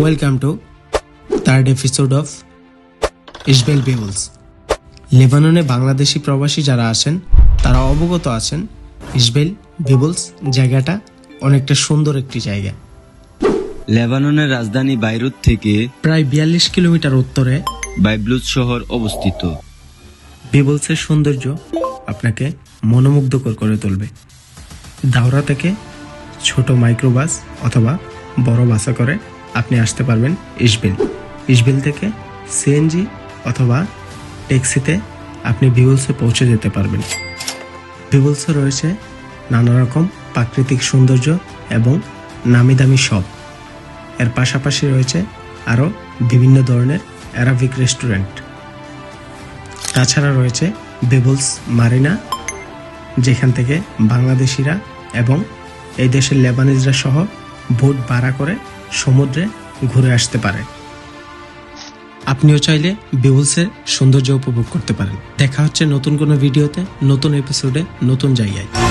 Welcome to third episode of ইসবেল বেবলস লেবাননে বাংলাদেশি প্রবাসী যারা আছেন তারা অবগত আছেন ইসবেল বেবলস জায়গাটা অনেকটা সুন্দর একটি জায়গা। লেবাননের রাজধানী বাইরুত থেকে প্রায় বিয়াল্লিশ কিলোমিটার উত্তরে বাইব্লুজ শহর অবস্থিত। বেবলসের সৌন্দর্য আপনাকে মনোমুগ্ধকর করে তুলবে। দাওরা থেকে ছোট মাইক্রোবাস অথবা বড় বাসে করে আপনি আসতে পারবেন ইসবিল ইসবিল থেকে সিএনজি অথবা ট্যাক্সিতে আপনি বিবলসে পৌঁছে যেতে পারবেন। বিবলসে রয়েছে নানা রকম প্রাকৃতিক সৌন্দর্য এবং নামি দামি শপ। এর পাশাপাশি রয়েছে আরও বিভিন্ন ধরনের অ্যারাবিক রেস্টুরেন্ট তাছাড়া রয়েছে বেবলস মারিনা যেখান থেকে বাংলাদেশিরা এবং এই দেশের লেবানিজরা সহ বোট ভাড়া করে সমুদ্রে ঘুরে আসতে পারে। আপনিও চাইলে বিউলসের সৌন্দর্য উপভোগ করতে পারেন। দেখা হচ্ছে নতুন কোনো ভিডিওতে, নতুন এপিসোডে নতুন জায়গায়।